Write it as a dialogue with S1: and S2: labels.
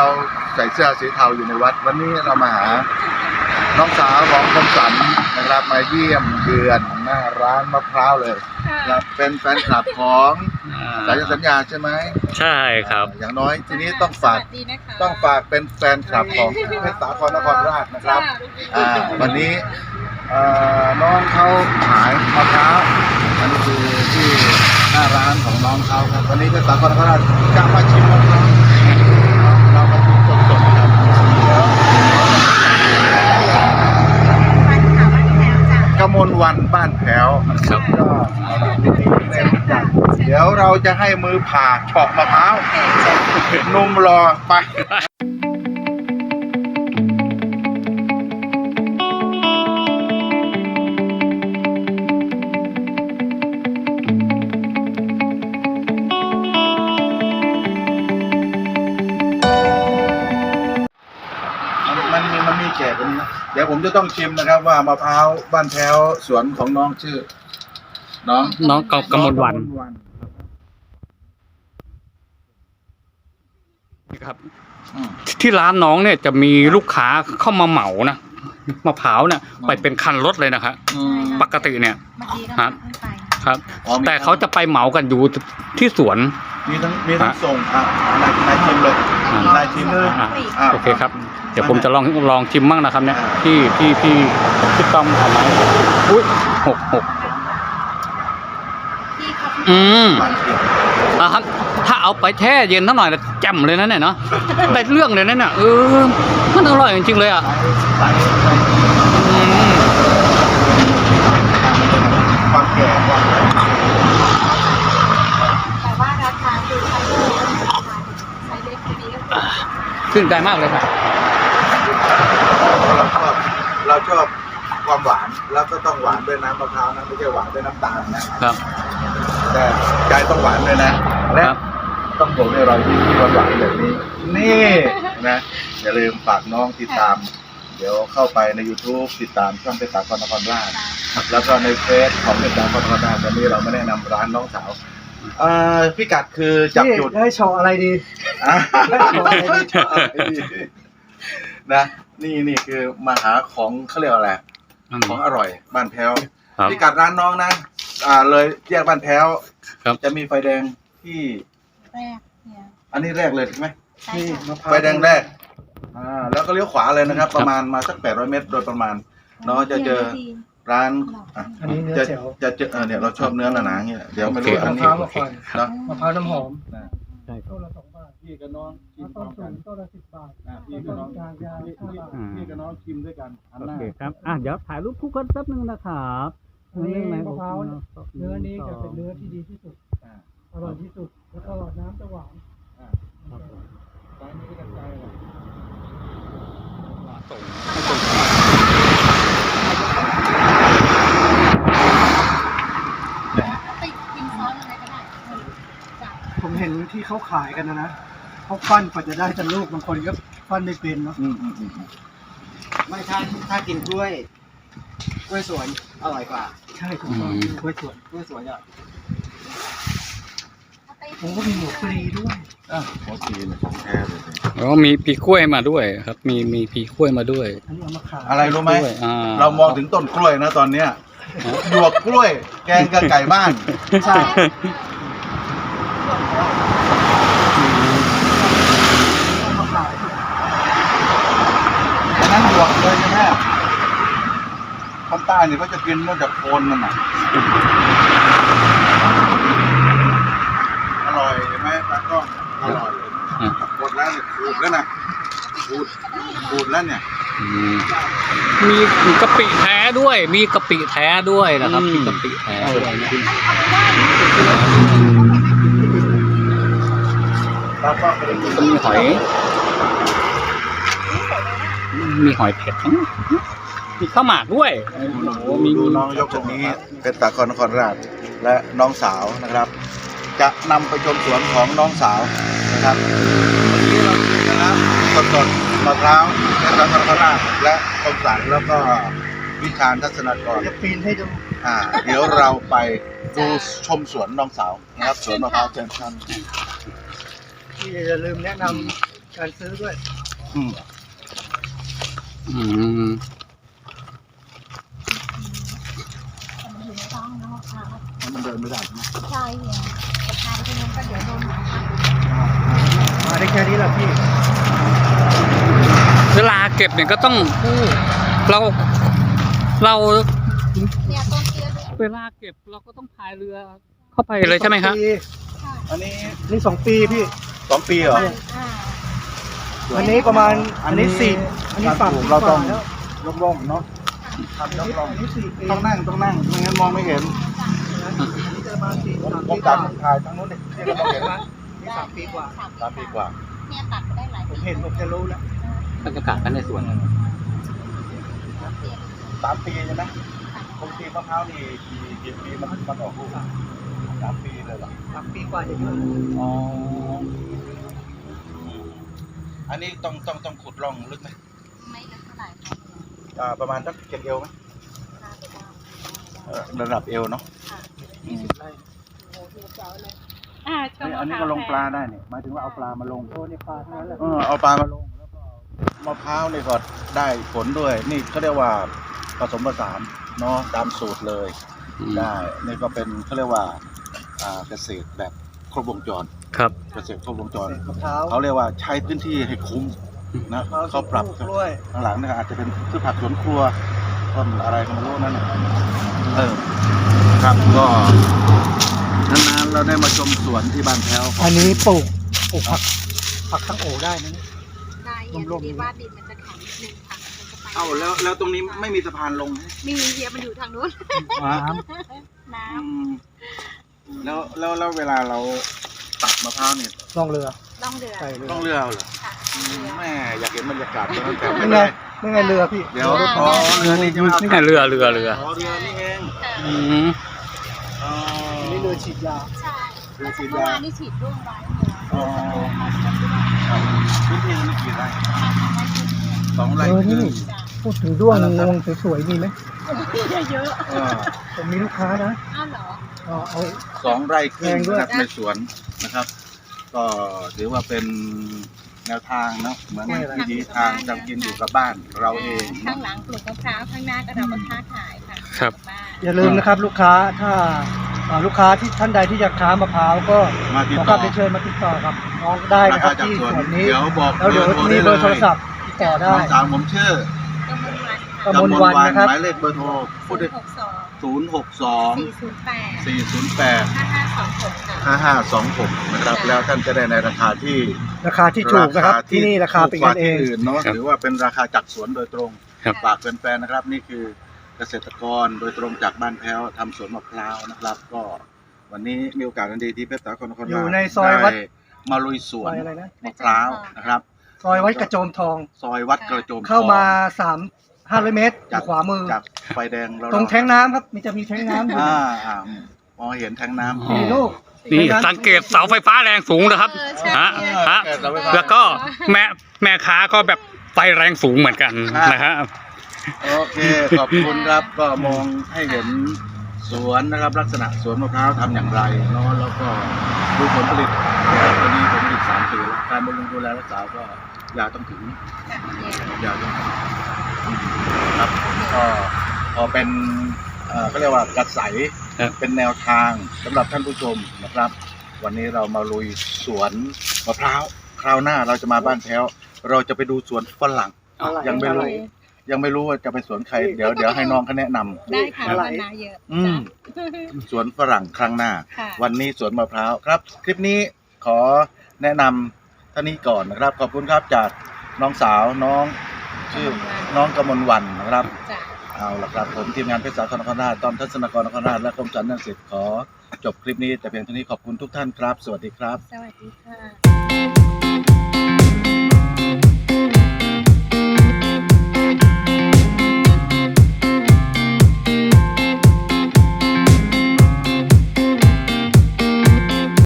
S1: เราใส่เสื้อสีเทาอยู่ในวัด วันนี้เรามาหาน้องสาวของคมสันนะครับมาเยี่ยมเยือนหน้าร้านมะพร้าวเลยครับเป็นแฟนคลับของสายสัญญาใช่ไหม
S2: ใช่ครับ
S1: อย่างน้อยทีนี้ต้องฝาก
S3: สวัสดีนะคะ
S1: ต้องฝากเป็นแฟนคลับของเพชรสาครนครราชนะครับอ่าวันนี้เอ่อน้องเขาขายมะพร้าวอันนี้คือที่หน้าร้านของน้องเขาครับวันนี้เพชรสาครนครราชจะมาชิมมะพร้าวเรามาชิมสดๆครับเดี๋ยว
S3: ฟันขาวมันแถวจ้ะ
S1: กมล วันบ้านแถว
S2: ครับ
S1: ก็เดี๋ยวเราจะให้มือผ่าเฉาะมะพร้าวนุ่มรอไป มีมันมีแก่กว่านี้นะเดี๋ยวผมจะต้องชิมนะครับว่ามะพร้าวบ้านแถวสวนของน้องชื่อ น้อง
S2: น้องกกมลวัน
S1: องกมล
S2: ครับ
S1: อืม
S2: ที่ร้านน้องเนี่ยจะมีลูกค้าเข้ามาเหมานะมะพร้าวเนี่ย
S1: อืม
S2: ไปเป็นคันรถเลยนะครับ
S1: อืม
S2: ปกติเนี่ย
S3: เมื่อกี้เรา
S2: ครับ
S3: ขึ้นไป
S2: ครับ
S1: อ๋อมี
S2: แต่เขาจะไปเหมากันอยู่ที่สวน
S1: มีทั้งมีทั้ง
S2: ฮะ
S1: ส่งอะนายนายชิมเลย
S2: อ่า
S1: นายชิมเลย
S2: อ่า
S1: อ่า
S2: โอเคครับ เดี๋ยวผมจะลองลองชิมมั่งนะครับเนี่ย
S1: อ่า
S2: พี่พี่พี่พี่ต้อมเอาไหมอุ้ยหกหก
S3: ที่เขา
S2: อืม
S1: หวานจริง
S2: อะครับ ถ้าเอาไปแช่เย็นสักหน่อยนะแจ่มเลยนะเนี่ยเนาะได้เรื่องเลยนะเนี่ยเออมันอร่อยจริงๆเลยอะ
S1: ไปไป
S2: อืม
S1: ความแก่ความ
S3: แต่ว่าราคาคือใช้เล็กใช้เล็กทีนี้ก็คือ
S2: ชื่นใจมากเลยครับ
S1: เราชอบเราชอบความหวานแล้วก็ต้องหวานด้วยน้ำมะพร้าวนะไม่ใช่หวานด้วยน้ำตาลนะครับ แต่ใจต้องหวานด้วยนะและ
S2: ครับ
S1: ต้องบอกด้วยรอยยิ้มที่หวานๆแบบนี้ นี่นะ อย่าลืมฝากน้องติดตาม เดี๋ยวเข้าไปใน YouTube ติดตามช่องเพชรสาครนครราชแล้วก็ในเฟซของเพชรสาครนครราชวันนี้เราไม่ได้นำร้านน้องสาว เอ่อพิกัดคือจับจุด
S4: ได้โชว์อะไรดี
S1: อะนะนี่นี่คือมาหาของเขาเรียกว่าอะไรของอร่อยบ้านแพ้ว
S2: ครับ
S1: พิกัดร้านน้องนะอ่าเลยแยกบ้านแพ้ว
S2: ครับ
S1: จะมีไฟแดงที่
S3: แรกเนี่ย
S1: อันนี้แรกเลยถูกไหม
S3: ใช่
S4: นี่
S3: ค่ะ
S4: มะพร้าว
S1: ไฟแดงแรกอ่าแล้วก็เลี้ยวขวาเลยนะครับ ประมาณมาสักแปดร้อยเมตรโดยประมาณเนาะจะเจอ ร้านอะ
S4: อันนี้เนื้อ
S1: จะ
S4: แจ๋ว
S1: จะเจอเออเนี่ยเราชอบเนื้อหนาๆเงี้ยเดี๋ยวไม่รู้
S2: โอเค
S1: อัน
S4: มะพ
S1: นี้
S4: ร้าวมาก่อน
S1: เนาะ
S4: มะพร้าวน้ำหอม
S1: นะ
S2: ใช่ครับ
S4: ต้นละสองบาท
S1: พี่กับน้องชิมพร้
S4: ต้
S1: อนม
S4: สู
S1: กัน
S4: งต้นละสิบบาท
S1: อะพี่
S4: ต้
S1: กับ
S4: น
S1: น้อง
S4: กลางยาง
S1: พี่
S4: ห้า
S1: พี่
S4: บาท
S1: พี่กับน้องชิมด้วยกันอัน
S2: โอ
S1: หน้า
S2: เคครับอะเดี๋ยวถ่ายรูปคู่กันแป๊บนึงนะครับ
S4: อันนี้มะพร้าว เนื้อนี้จะเป็นเนื้อที่ดีที่สุด
S1: อ่า
S4: อร่อยที่สุด แล้วก็น้ำจะหวาน
S1: อ่าซ้ายมือกันไกลเลย
S3: ติดกินซอสอะไรก็ได้จ้ะ
S4: ผมเห็นที่เขาขายกันนะนะเขาปั้นกว่าจะได้แต่ลูกบางคนก็ปั้นไม่เป็นเนาะ
S1: อืมอืมอืมอืม
S5: ไม่ถ้าถ้ากินกล้วยกล้วยสวนอร่อยกว่า
S4: ใช่ถูกต้องกล้วยสวน
S5: กล้วยสวนอะ
S4: ผมก็มีหมูฟรีด้วย
S1: อะโอเคเนี่ยของแท้เลย
S2: แล้วก็มีปีกล้วยมาด้วยครับ มีมีปีกล้วยมาด้วย
S4: อันนี้เอามาขาย
S1: อะไรรู้ไหม
S2: กล้วยอ่า
S1: เรามองถึงต้นกล้วยนะตอนเนี้ยหยวกกล้วย แกงกับไก่บ้าน
S4: ใช่เอามาขาย
S1: อันนั้นหยวกเลยใช่ไหมคน ใต้เนี่ยเขาจะกินนอกจากโคนมันอะอร่อยเห็นไหมตากล้องอร่อยเลย
S2: อะ
S1: หมดแล้วเนี่ยขูดแล้วนะขูดขูดแล้วเนี่ย
S2: อืมมีกะปิแท้ด้วย มีกะปิแท้ด้วยนะครับ
S1: อืม
S2: มีกะปิแท้ด้วยนะ
S1: แล้วก็ไปกิน
S2: ก็มีหอย มีหอยเผ็ด มั้งมีข้าวหมากด้วยโอ้โหมี
S1: ดูน้องยกตรงนี้เป็นตากรนครราชและน้องสาวนะครับ จะนำไปชมสวนของน้องสาวนะครับวันนี้เราอยู่นะครับสดๆมะพร้าวเป็นตากรนครราชและคมสันแล้วก็วิชาญทัศนกร
S4: จะปีนให้ดู
S1: อ่า เดี๋ยวเราไปดูชมสวนน้องสาวนะครับสวนมะพร้าวเจนชัน
S4: ที่อย่าลืมแนะนำเกการซื้อด้วย
S1: อืม
S2: อืม
S3: มันอยู่ในท้องนะมะพร้าว
S1: มันเดินไม่ได้ใช่ไหม
S3: ใช่เนี่ยกระชายที่นั้นก็เดี๋ยวโดนหมากัด
S4: มาได้แค่นี้แหละพี่
S2: เวลาเก็บเนี่ยก็ต้องเราเรา
S3: เนี่ยต้นเตี้ยด้วย
S2: เวลาเก็บเราก็ต้องพายเรือเข้าไปเลยใช่ไหมครับ
S4: สองปี
S3: ใช่
S1: อันนี้
S4: นี่สองปีพี่
S1: สองปีเหรอ
S3: อ่า
S4: อันนี้ประมาณอันนี้สี่อันนี้
S1: การ
S4: ฝั่ง
S1: ปลูกเราต้อง
S4: แล้ว
S1: ร่มๆเนาะทำร่ม
S4: อันนี้สี่ปี
S1: ๆต้องนั่งต้องนั่งไม่งั้นมองไม่เห็น
S4: นี่จะ ประมาณสี่
S1: ผม
S4: สาม
S1: ผ
S4: ปี
S1: ม
S4: ก
S1: ตั
S4: ว่า
S1: ดถ่ายทั้งนู้นดิที่เรามองเห็นไหม
S4: นี่สามปีกว่า
S1: สามปีกว่า
S3: เนี่ยตัดไปได้หลาย
S4: ผม
S3: ปี
S4: เห็นผมจะรู้แล้ว
S2: บรรยากาศกันในสวน
S1: สามปีใช่ไหมปกติมะพร้าวนี่กี่กี่ปีมันมันออกลูกสามปีเลยเหรอ
S4: สามปีกว่าจะเยอะ
S1: อ๋ออันนี้ต้องต้องต้องขุดร่องลึกไหม
S3: ไม่ลึกเท่าไหร่ค่ะ
S1: อ่าประมาณสักเจ็ดเอวไหม
S3: ค่ะ
S1: เออระดับเอวเนาะ
S4: ยี่สิบไร่
S3: อ่าชม
S1: อันนี้ก็ลงปลาได้เนี่ยหมายถึงว่าเอาปลามาลง
S4: โอ้ในปลาทั้งนั้นแหละ
S1: เออเอาปลามาลงแล้วก็มะพร้าวนี่ก็ได้ผลด้วย นี่เขาเรียกว่าผสมผสานเนาะตามสูตรเลยได้นี่ก็เป็นเขาเรียกว่าอ่าเกษตรแบบครบวงจร
S2: ครับ
S1: เกษตรครบวงจร
S4: มะพร้าว
S1: เขาเรียกว่าใช้พื้นที่ให้คุ้มนะ
S4: มะพร้าว
S1: เขาปรับ
S4: กล้วย
S1: ข้างหลังเนี่ยอาจจะเป็นพืชผักสวนครัวต้นอะไรก็ไม่รู้นั่นน่ะเออครับก็ นานๆเราได้มาชมสวนที่บ้านแพ้ว
S4: อันนี้ปลูกปลูกผักผักทั้งโอได้นะเนี่ย
S3: ได้อย่างที่ว่าดินมันจะแข็งนิดนึงค่ะมันจะไป
S1: เอ้าแล้วแล้วตรงนี้ไม่มีสะพานลง
S3: มีเฮียมันอยู่ทางนู้น
S1: ฮะ
S3: น้
S1: อืมแล้วแล้วแล้วเวลาเราตัดมะพร้าวเนี่ย
S4: ล่องเรือำ
S3: ล่องเรือ
S4: ใส่เรือ
S1: ต้องเรือเอาเหรอ
S3: ค่ะ
S1: อืมแม่อยากเห็นบรรยากาศตอนนั้นแต่
S4: นี่
S1: ไม่
S4: ไง
S1: ได้
S4: นี่ไงเรือพี่
S1: เดี๋ยวพอเรือนี่จะมา
S2: นี่ไงเรือเรือเรือ
S1: อ๋อเรือนี่เอง
S2: อืม
S1: อ๋อ
S4: นี่เรือ ฉีดยา
S3: ใช่
S1: เรือฉีด
S3: เมื่อยาวานนี่ฉีดร่วงไว้
S1: อ๋อ ครับพื้นที่นี่กี่ไร่สองไร่
S4: เออ
S1: ครึ่
S4: นี่
S1: ง
S4: พูดถึงด้วงงวงสวยๆมีไหม
S3: เยอะ
S1: เออ
S4: ผมมีลูกค้านะ
S3: อ้าวเหรอ
S4: เอาเอา
S1: สองไร่ครึ่ง
S4: แรงด้วย
S1: นะครับในสวนนะครับ ก็ถือว่าเป็นแนวทางเนาะเหมือนวิธีทางทำกินอยู่กับบ้านเราเอง
S3: ข้างหลังปลูกมะพร้าวข้างหน้าก็เราก็ค้าขายค่ะ
S2: ครับ
S3: บ้าน
S4: อย่าลืมนะครับลูกค้าถ้า อ่าลูกค้าที่ท่านใดที่อยากค้ามะพร้าวก็
S1: มาติด
S4: ขอ
S1: ต่
S4: กลั
S1: อบ
S4: ไปเชิญมาติดต่อกับน้องได้
S1: รา
S4: นะครั
S1: คา
S4: บ
S1: จาก
S4: ที่
S1: สวน
S4: สวนนี้
S1: เดี๋ยวบอก
S4: แล้วเดี๋ยว
S1: โทร
S4: มี
S1: ได้
S4: เบอร์โทร
S1: ลย
S4: ศัพท์ติดต่อได้
S1: น้องสาวผมชื่อ
S3: กมลวัน
S4: กมลวันนะครับ
S1: หมายเลขเบอร์โทรพูดได้
S3: หกสอง
S1: ศูนย์หกสอง
S3: สี่ศูนย์แปด
S1: สี่ศูนย์แปด
S3: ห้าห้าสองหกค่ะ
S1: ห้าห้าสองหกนะครับ แล้วท่านจะได้ในราคาที่
S4: ราคาที่ถูกนะครับ ที่นี่ราคาเป็น
S1: ถูกก
S4: กันเอง
S1: ที่อื่นเนาะ
S2: ครับ
S1: หรือว่าเป็นราคาจากสวนโดยตรง
S2: ครับ
S1: ฝากแฟนๆนะครับนี่คือ เกษตรกรโดยตรงจากบ้านแพ้วทำสวนมะพร้าวนะครับ ก็วันนี้มีโอกาสอันดีที่เพชรสาครนคร
S4: อยู่
S1: ราช
S4: ในซอยวัด
S1: ไมาลุยสวน
S4: ซอยอะไรนะ
S1: มะพร้าวนะครับ
S4: ซอยวัดกระโจมทอง
S1: ซอยวัดกระโจม
S4: เข้ามา
S1: ทอง
S4: สามห้าร้อยเมตรอยู่ขวามือ
S1: จากไฟแดงเรา
S4: ตรงแท้งน้ำครับมีจะมีแท้งน้ำอยู่
S1: อ่าอ่ามองเห็นแทงน้ำ
S2: อ๋อ
S4: มีลูก
S2: นี่สังเกตเสาไฟฟ้าแรงสูงนะครับ
S3: เออใช่
S2: ฮะ ฮะ
S1: เออเสาไฟฟ้า
S2: แล้วก็แม่แม่ค้าก็แบบไฟแรงสูงเหมือนกันนะฮะ
S1: โอเค ขอบคุณครับก็มองให้เห็นสวนนะครับลักษณะสวนมะพร้าวทำอย่างไรเนาะแล้วก็ดูผลผลิตนะครับตอนนี้ผลผลิตสามปีแล้วการบำรุงดูแลรักษาก็ยาต้องถึงยาต้องถึงครับก็พอเป็นเอ่อก็เรียกว่ากระใส
S2: ครับ
S1: เป็นแนวทางสำหรับท่านผู้ชมนะครับ วันนี้เรามาลุยสวนมะพร้าวคราวหน้าเราจะมาบ้านแพ้ว เราจะไปดูสวนฝรั่ง ยังไม่รู้ ยังไม่รู้ว่าจะไปสวนใคร เดี๋ยวเดี๋ยวให้น้องเขาแนะนำ
S3: ได้ค่ะ
S4: อะไร
S3: มันนาเยอะ
S1: อืม สวนฝรั่งครั้งหน้า
S3: ค่ะ
S1: วันนี้สวนมะพร้าวครับ คลิปนี้ขอแนะนำท่านนี้ก่อนนะครับ ขอบคุณครับจากน้องสาวน้องชื่อน้องกมลวันนะครับ
S3: จ้ะ
S1: เอาละครับผมทีมงานเพชรสาครนครราชต้อมทัศนกรนครราชและกรมจันทร์นักสิทธิ์ขอ จบคลิปนี้แต่เพียงเท่านี้ขอบคุณทุกท่านครับ สวัสดีครับ
S3: สวัสดีค่ะ